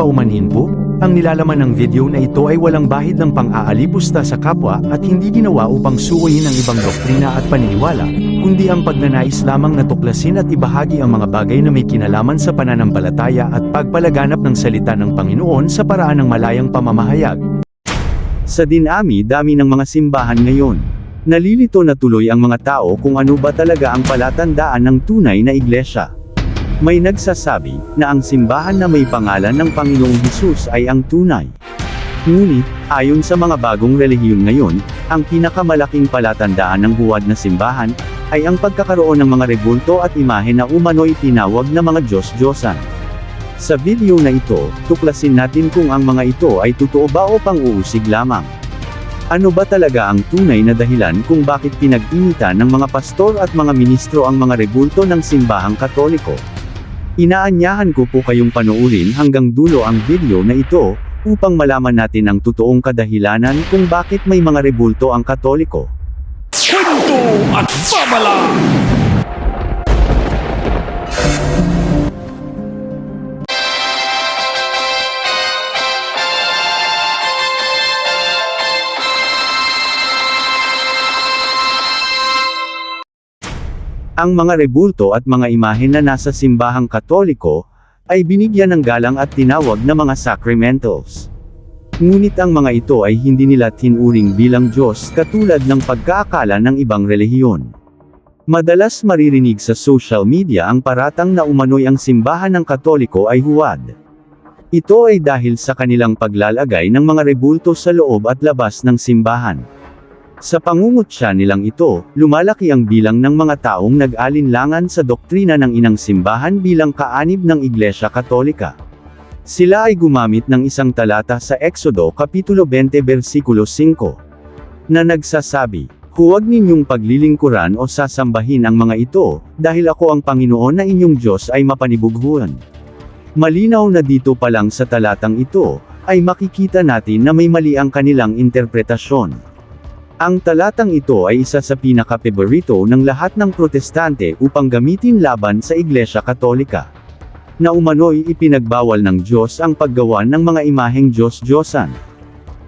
paumanhin po? Ang nilalaman ng video na ito ay walang bahid ng pang-aalipusta sa kapwa at hindi ginawa upang suwayin ang ibang doktrina at paniniwala, kundi ang pagnanais lamang na tuklasin at ibahagi ang mga bagay na may kinalaman sa pananampalataya at pagpalaganap ng salita ng Panginoon sa paraan ng malayang pamamahayag. Sa dinami dami ng mga simbahan ngayon. Nalilito na tuloy ang mga tao kung ano ba talaga ang palatandaan ng tunay na iglesia. May nagsasabi na ang simbahan na may pangalan ng Panginoong Hesus ay ang tunay. Ngunit, ayon sa mga bagong relihiyon ngayon, ang pinakamalaking palatandaan ng huwad na simbahan, ay ang pagkakaroon ng mga rebulto at imahe na umano'y tinawag na mga Diyos-Diyosan. Sa video na ito, tuklasin natin kung ang mga ito ay totoo ba o pang-uusig lamang. Ano ba talaga ang tunay na dahilan kung bakit pinag-initan ng mga pastor at mga ministro ang mga rebulto ng simbahang katoliko? Inaanyahan ko po kayong panoorin hanggang dulo ang video na ito, upang malaman natin ang totoong kadahilanan kung bakit may mga rebulto ang katoliko. Kwento at babala Ang mga rebulto at mga imahe na nasa simbahang katoliko, ay binigyan ng galang at tinawag na mga sacramentals. Ngunit ang mga ito ay hindi nila tinuring bilang Diyos katulad ng pagkaakala ng ibang relihiyon. Madalas maririnig sa social media ang paratang na umano'y ang simbahan ng katoliko ay huwad. Ito ay dahil sa kanilang paglalagay ng mga rebulto sa loob at labas ng simbahan. Sa pangungutya nilang ito, lumalaki ang bilang ng mga taong nag-alinlangan sa doktrina ng inang simbahan bilang kaanib ng Iglesia Katolika. Sila ay gumamit ng isang talata sa Exodo Kapitulo 20 versikulo 5 na nagsasabi, Huwag ninyong paglilingkuran o sasambahin ang mga ito, dahil ako ang Panginoon na inyong Diyos ay mapanibughuan. Malinaw na dito pa lang sa talatang ito, ay makikita natin na may mali ang kanilang interpretasyon. Ang talatang ito ay isa sa pinaka-paborito ng lahat ng protestante upang gamitin laban sa Iglesia Katolika. Na umano'y ipinagbawal ng Diyos ang paggawa ng mga imaheng Diyos-Diyosan.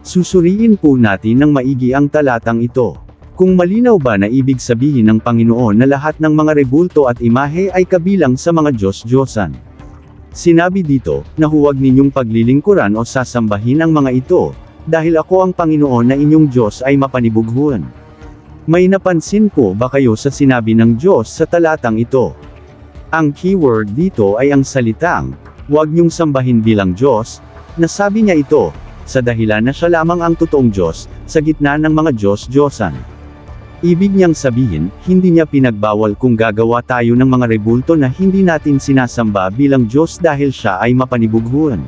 Susuriin po natin ng maigi ang talatang ito. Kung malinaw ba na ibig sabihin ng Panginoon na lahat ng mga rebulto at imahe ay kabilang sa mga Diyos-Diyosan. Sinabi dito, na huwag ninyong paglilingkuran o sasambahin ang mga ito, dahil ako ang Panginoon na inyong Diyos ay mapanibughuan. May napansin po ba kayo sa sinabi ng Diyos sa talatang ito? Ang keyword dito ay ang salitang, huwag niyong sambahin bilang Diyos, nasabi niya ito, sa dahilan na siya lamang ang totoong Diyos, sa gitna ng mga Diyos-Diyosan. Ibig niyang sabihin, hindi niya pinagbawal kung gagawa tayo ng mga rebulto na hindi natin sinasamba bilang Diyos dahil siya ay mapanibughuan.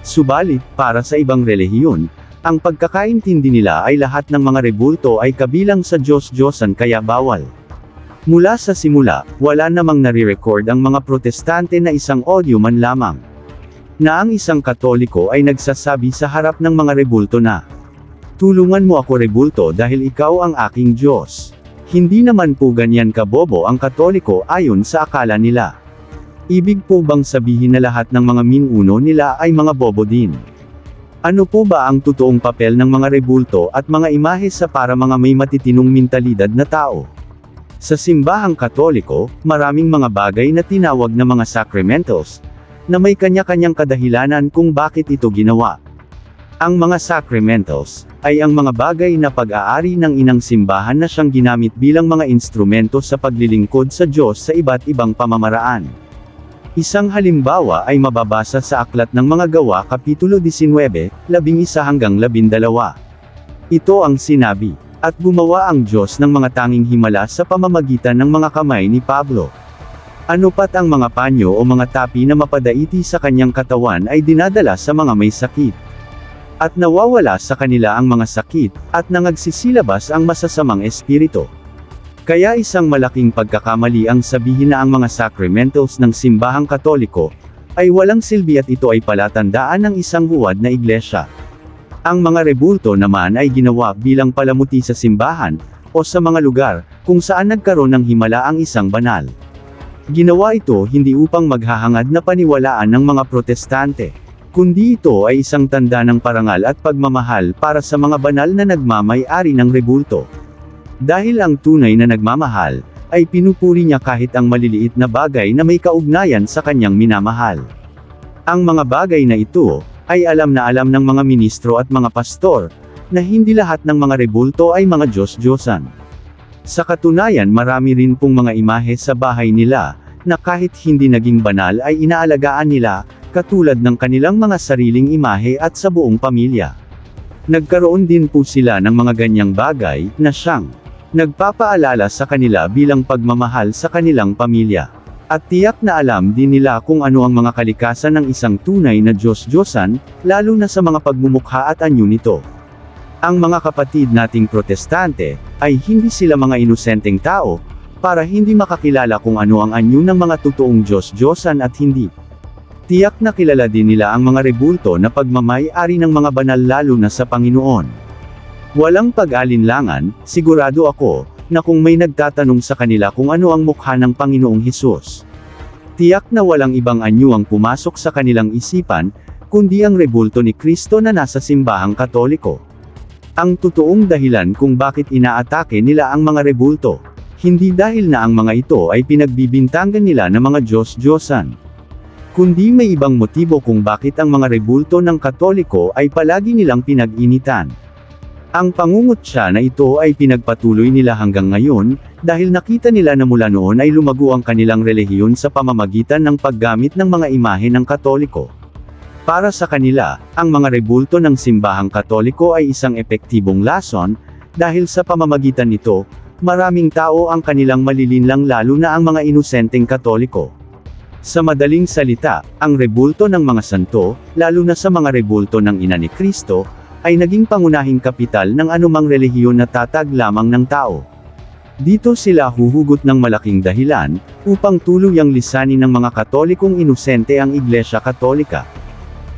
Subalit, para sa ibang relihiyon, ang pagkakaintindi nila ay lahat ng mga rebulto ay kabilang sa Diyos-Diyosan kaya bawal. Mula sa simula, wala namang nare-record ang mga protestante na isang audio man lamang. Na ang isang katoliko ay nagsasabi sa harap ng mga rebulto na, Tulungan mo ako rebulto dahil ikaw ang aking Diyos. Hindi naman po ganyan kabobo ang katoliko ayon sa akala nila. Ibig po bang sabihin na lahat ng mga minuno nila ay mga bobo din? Ano po ba ang totoong papel ng mga rebulto at mga imahe sa para mga may matitinong mentalidad na tao? Sa simbahang katoliko, maraming mga bagay na tinawag na mga sacramentals, na may kanya-kanyang kadahilanan kung bakit ito ginawa. Ang mga sacramentals, ay ang mga bagay na pag-aari ng inang simbahan na siyang ginamit bilang mga instrumento sa paglilingkod sa Diyos sa iba't ibang pamamaraan. Isang halimbawa ay mababasa sa Aklat ng Mga Gawa Kapitulo 19, 11 hanggang 12. Ito ang sinabi, at gumawa ang Diyos ng mga tanging himala sa pamamagitan ng mga kamay ni Pablo. Ano pat ang mga panyo o mga tapi na mapadaiti sa kanyang katawan ay dinadala sa mga may sakit. At nawawala sa kanila ang mga sakit, at nangagsisilabas ang masasamang espiritu. Kaya isang malaking pagkakamali ang sabihin na ang mga sacramentals ng simbahang katoliko, ay walang silbi at ito ay palatandaan ng isang huwad na iglesia. Ang mga rebulto naman ay ginawa bilang palamuti sa simbahan, o sa mga lugar, kung saan nagkaroon ng himala ang isang banal. Ginawa ito hindi upang maghahangad na paniwalaan ng mga protestante. Kundi ito ay isang tanda ng parangal at pagmamahal para sa mga banal na nagmamay-ari ng rebulto. Dahil ang tunay na nagmamahal, ay pinupuri niya kahit ang maliliit na bagay na may kaugnayan sa kanyang minamahal. Ang mga bagay na ito, ay alam na alam ng mga ministro at mga pastor, na hindi lahat ng mga rebulto ay mga Diyos-Diyosan. Sa katunayan marami rin pong mga imahe sa bahay nila, na kahit hindi naging banal ay inaalagaan nila, katulad ng kanilang mga sariling imahe at sa buong pamilya. Nagkaroon din po sila ng mga ganyang bagay, na siyang nagpapaalala sa kanila bilang pagmamahal sa kanilang pamilya. At tiyak na alam din nila kung ano ang mga kalikasan ng isang tunay na Diyos-Diyosan, lalo na sa mga pagmumukha at anyo nito. Ang mga kapatid nating protestante, ay hindi sila mga inosenteng tao, para hindi makakilala kung ano ang anyo ng mga totoong Diyos-Diyosan at hindi. Tiyak na kilala din nila ang mga rebulto na pagmamay-ari ng mga banal lalo na sa Panginoon. Walang pag-alinlangan, sigurado ako, na kung may nagtatanong sa kanila kung ano ang mukha ng Panginoong Hesus. Tiyak na walang ibang anyo ang pumasok sa kanilang isipan, kundi ang rebulto ni Kristo na nasa simbahang katoliko. Ang totoong dahilan kung bakit inaatake nila ang mga rebulto, hindi dahil na ang mga ito ay pinagbibintangan nila ng mga Diyos-Diyosan. Kundi may ibang motibo kung bakit ang mga rebulto ng katoliko ay palagi nilang pinag-initan. Ang pangungutya na ito ay pinagpatuloy nila hanggang ngayon, dahil nakita nila na mula noon ay lumago ang kanilang relihiyon sa pamamagitan ng paggamit ng mga imahe ng katoliko. Para sa kanila, ang mga rebulto ng simbahang katoliko ay isang epektibong lason, dahil sa pamamagitan nito, maraming tao ang kanilang malilinlang lalo na ang mga inosenteng katoliko. Sa madaling salita, ang rebulto ng mga santo, lalo na sa mga rebulto ng ina ni Kristo, ay naging pangunahing kapital ng anumang relihiyon na tatag lamang ng tao. Dito sila huhugot ng malaking dahilan, upang tuluyang lisanin ng mga katolikong inosente ang Iglesia Katolika.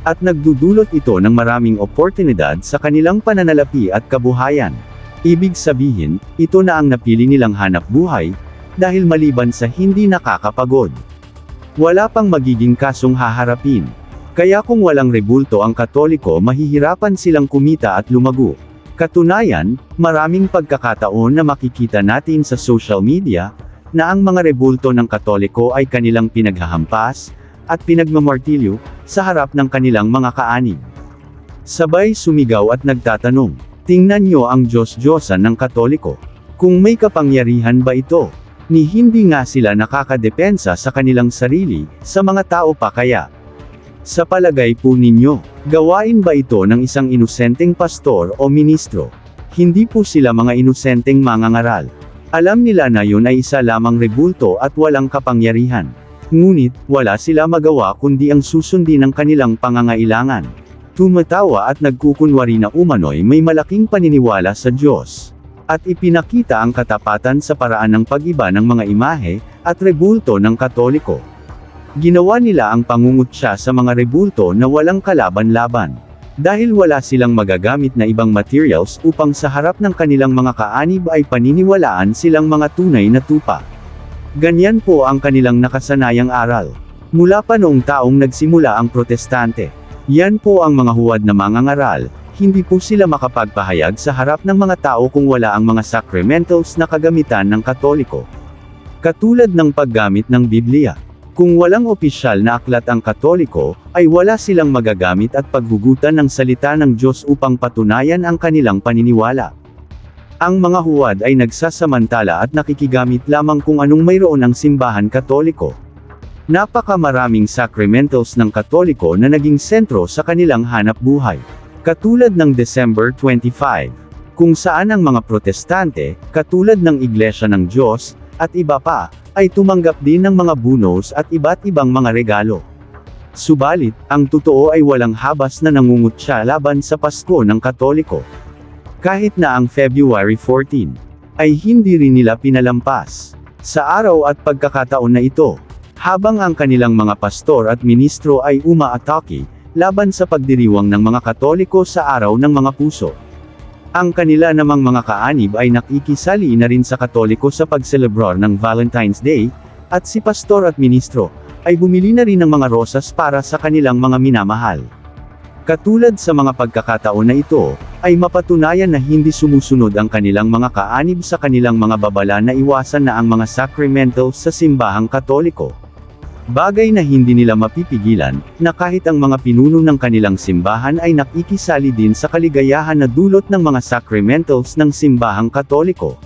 At nagdudulot ito ng maraming oportunidad sa kanilang pananalapi at kabuhayan. Ibig sabihin, ito na ang napili nilang hanap buhay, dahil maliban sa hindi nakakapagod. Wala pang magiging kasong haharapin. Kaya kung walang rebulto ang katoliko mahihirapan silang kumita at lumago. Katunayan, maraming pagkakataon na makikita natin sa social media, na ang mga rebulto ng katoliko ay kanilang pinaghahampas, at pinagmamartilyo, sa harap ng kanilang mga kaanib. Sabay sumigaw at nagtatanong, tingnan nyo ang Diyos-Diyosan ng katoliko. Kung may kapangyarihan ba ito? Ni hindi nga sila nakakadepensa sa kanilang sarili, sa mga tao pa kaya. Sa palagay po ninyo, gawain ba ito ng isang inosenteng pastor o ministro? Hindi po sila mga inosenteng mangangaral. Alam nila na yun ay isa lamang rebulto at walang kapangyarihan. Ngunit, wala sila magawa kundi ang susundin ng kanilang pangangailangan. Tumatawa at nagkukunwari na umano'y may malaking paniniwala sa Diyos. At ipinakita ang katapatan sa paraan ng pag-iba ng mga imahe, at rebulto ng katoliko. Ginawa nila ang pangungutya sa mga rebulto na walang kalaban-laban. Dahil wala silang magagamit na ibang materials upang sa harap ng kanilang mga kaanib ay paniniwalaan silang mga tunay na tupa. Ganyan po ang kanilang nakasanayang aral. Mula pa noong taong nagsimula ang protestante. Yan po ang mga huwad na mangangaral, hindi po sila makapagpahayag sa harap ng mga tao kung wala ang mga sacramentals na kagamitan ng katoliko. Katulad ng paggamit ng Biblia. Kung walang opisyal na aklat ang Katoliko, ay wala silang magagamit at paghugutan ng salita ng Diyos upang patunayan ang kanilang paniniwala. Ang mga huwad ay nagsasamantala at nakikigamit lamang kung anong mayroon ang simbahan Katoliko. Napakamaraming sacramentals ng Katoliko na naging sentro sa kanilang hanap buhay. Katulad ng December 25, kung saan ang mga protestante, katulad ng Iglesia ng Diyos, at iba pa, ay tumanggap din ng mga bunos at iba't ibang mga regalo. Subalit, ang totoo ay walang habas na nangungutya laban sa Pasko ng Katoliko. Kahit na ang February 14, ay hindi rin nila pinalampas. Sa araw at pagkakataon na ito, habang ang kanilang mga pastor at ministro ay umaatake, laban sa pagdiriwang ng mga Katoliko sa araw ng mga puso. Ang kanila namang mga kaanib ay nakikisali na rin sa katoliko sa pagselebrar ng Valentine's Day, at si pastor at ministro, ay bumili na rin ng mga rosas para sa kanilang mga minamahal. Katulad sa mga pagkakataon na ito, ay mapatunayan na hindi sumusunod ang kanilang mga kaanib sa kanilang mga babala na iwasan na ang mga sacramentals sa simbahang katoliko. Bagay na hindi nila mapipigilan, na kahit ang mga pinuno ng kanilang simbahan ay nakikisali din sa kaligayahan na dulot ng mga sacramentals ng simbahang katoliko.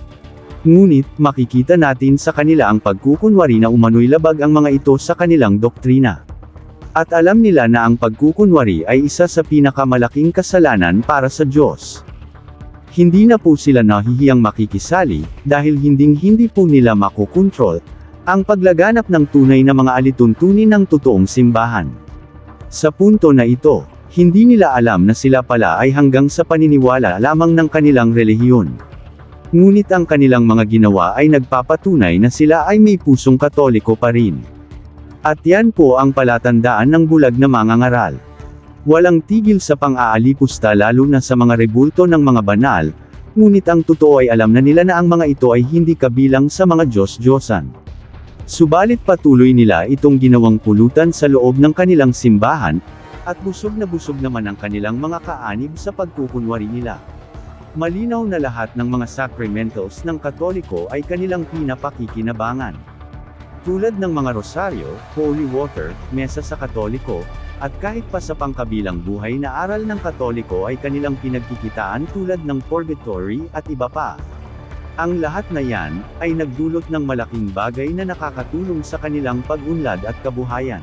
Ngunit, makikita natin sa kanila ang pagkukunwari na umano'y labag ang mga ito sa kanilang doktrina. At alam nila na ang pagkukunwari ay isa sa pinakamalaking kasalanan para sa Diyos. Hindi na po sila nahihiyang makikisali, dahil hinding hindi po nila makukontrol, ang paglaganap ng tunay na mga alituntunin ng totoong simbahan. Sa punto na ito, hindi nila alam na sila pala ay hanggang sa paniniwala lamang ng kanilang relihiyon. Ngunit ang kanilang mga ginawa ay nagpapatunay na sila ay may pusong katoliko pa rin. At yan po ang palatandaan ng bulag na mga ngaral. Walang tigil sa pang-aalipusta lalo na sa mga rebulto ng mga banal, ngunit ang totoo ay alam na nila na ang mga ito ay hindi kabilang sa mga Diyos-Diyosan. Subalit patuloy nila itong ginawang pulutan sa loob ng kanilang simbahan, at busog na busog naman ang kanilang mga kaanib sa pagkukunwari nila. Malinaw na lahat ng mga sacramentals ng Katoliko ay kanilang pinapakikinabangan. Tulad ng mga rosaryo, holy water, mesa sa Katoliko, at kahit pa sa pangkabilang buhay na aral ng Katoliko ay kanilang pinagkikitaan tulad ng purgatory at iba pa. Ang lahat na yan, ay nagdulot ng malaking bagay na nakakatulong sa kanilang pag-unlad at kabuhayan.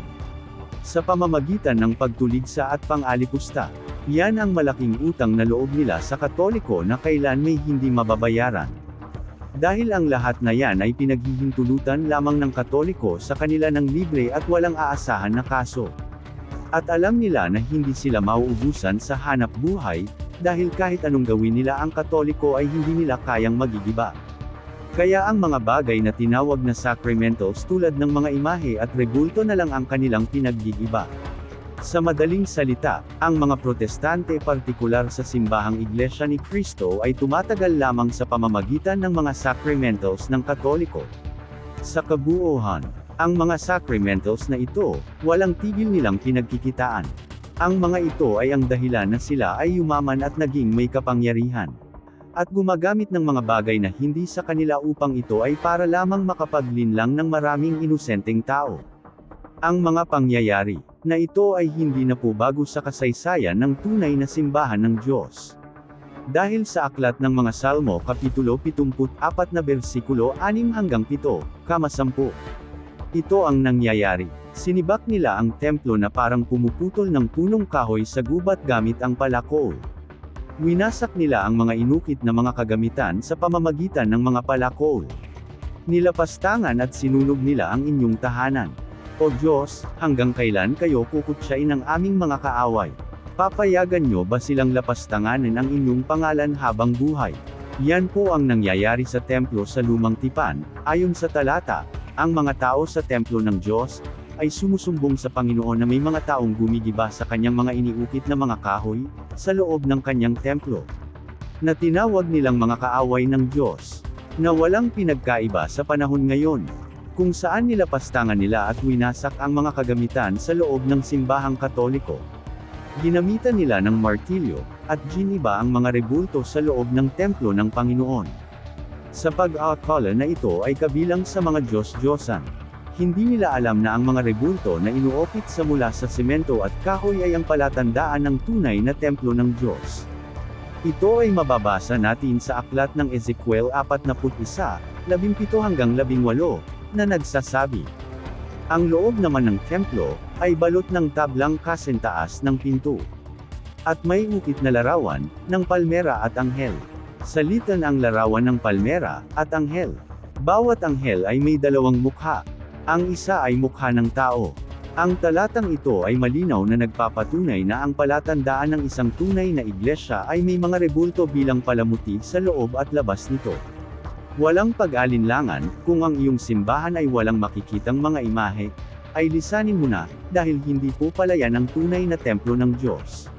Sa pamamagitan ng pagtuligsa at pang-alipusta, yan ang malaking utang na loob nila sa Katoliko na kailan may hindi mababayaran. Dahil ang lahat na yan ay pinaghihintulutan lamang ng Katoliko sa kanila ng libre at walang aasahan na kaso. At alam nila na hindi sila mauubusan sa hanap buhay, dahil kahit anong gawin nila ang Katoliko ay hindi nila kayang magigiba. Kaya ang mga bagay na tinawag na sacramentals tulad ng mga imahe at rebulto na lang ang kanilang pinaggigiba. Sa madaling salita, ang mga protestante partikular sa simbahang Iglesia ni Cristo ay tumatagal lamang sa pamamagitan ng mga sacramentals ng Katoliko. Sa kabuuhan, ang mga sacramentals na ito, walang tigil nilang pinagkikitaan. Ang mga ito ay ang dahilan na sila ay yumaman at naging may kapangyarihan. At gumagamit ng mga bagay na hindi sa kanila upang ito ay para lamang makapaglinlang ng maraming inosenteng tao. Ang mga pangyayari na ito ay hindi na po bago sa kasaysayan ng tunay na simbahan ng Diyos. Dahil sa aklat ng mga Salmo Kapitulo 74 na bersikulo 6 hanggang 7, kama 10. Ito ang nangyayari. Sinibak nila ang templo na parang pumuputol ng punong kahoy sa gubat gamit ang palakol. Winasak nila ang mga inukit na mga kagamitan sa pamamagitan ng mga palakol. Nilapastangan at sinunog nila ang inyong tahanan. O Diyos, hanggang kailan kayo kukutsain ng aming mga kaaway? Papayagan nyo ba silang lapastanganin ang inyong pangalan habang buhay? Yan po ang nangyayari sa templo sa Lumang Tipan, ayon sa talata, ang mga tao sa templo ng Diyos, ay sumusumbong sa Panginoon na may mga taong gumigiba sa kanyang mga iniukit na mga kahoy, sa loob ng kanyang templo. Na tinawag nilang mga kaaway ng Diyos, na walang pinagkaiba sa panahon ngayon, kung saan nilapastangan nila at winasak ang mga kagamitan sa loob ng simbahang katoliko. Ginamitan nila ng martilyo, at giniba ang mga rebulto sa loob ng templo ng Panginoon. Sa pag-aakala na ito ay kabilang sa mga Diyos-Diyosan. Hindi nila alam na ang mga rebulto na inuokit sa mula sa semento at kahoy ay ang palatandaan ng tunay na templo ng Diyos. Ito ay mababasa natin sa aklat ng Ezekiel 41, 17 hanggang 18, na nagsasabi, Ang loob naman ng templo, ay balot ng tablang kasentaas ng pinto. At may ukit na larawan, ng palmera at anghel. Salitan ang larawan ng palmera, at anghel. Bawat anghel ay may dalawang mukha, ang isa ay mukha ng tao. Ang talatang ito ay malinaw na nagpapatunay na ang palatandaan ng isang tunay na iglesia ay may mga rebulto bilang palamuti sa loob at labas nito. Walang pag-alinlangan, kung ang iyong simbahan ay walang makikitang mga imahe, ay lisanin mo na, dahil hindi po pala yan ang tunay na templo ng Diyos.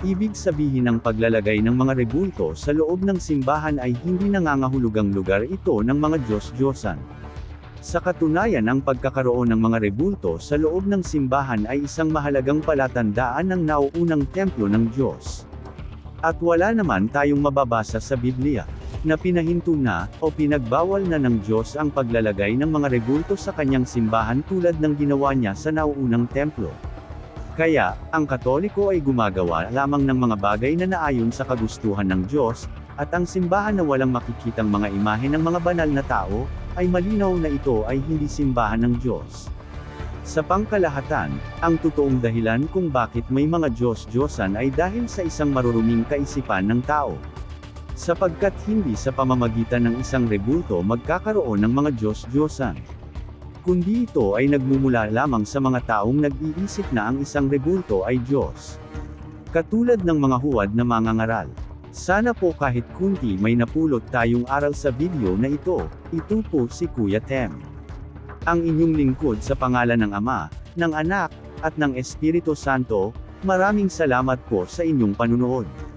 Ibig sabihin ng paglalagay ng mga rebulto sa loob ng simbahan ay hindi nangangahulugang lugar ito ng mga Diyos-Diyosan. Sa katunayan ang pagkakaroon ng mga rebulto sa loob ng simbahan ay isang mahalagang palatandaan ng nauunang templo ng Diyos. At wala naman tayong mababasa sa Biblia, na pinahinto na, o pinagbawal na ng Diyos ang paglalagay ng mga rebulto sa kanyang simbahan tulad ng ginawa niya sa nauunang templo. Kaya, ang Katoliko ay gumagawa lamang ng mga bagay na naayon sa kagustuhan ng Diyos, at ang simbahan na walang makikitang mga imahe ng mga banal na tao, ay malinaw na ito ay hindi simbahan ng Diyos. Sa pangkalahatan, ang totoong dahilan kung bakit may mga Diyos-Diyosan ay dahil sa isang maruruming kaisipan ng tao. Sapagkat hindi sa pamamagitan ng isang rebulto magkakaroon ng mga Diyos-Diyosan. Kundi ito ay nagmumula lamang sa mga taong nag-iisip na ang isang rebulto ay Diyos. Katulad ng mga huwad na mangangaral. Sana po kahit kunti may napulot tayong aral sa video na ito, ito po si Kuya Tem. Ang inyong lingkod sa pangalan ng Ama, ng Anak, at ng Espiritu Santo, maraming salamat po sa inyong panunood.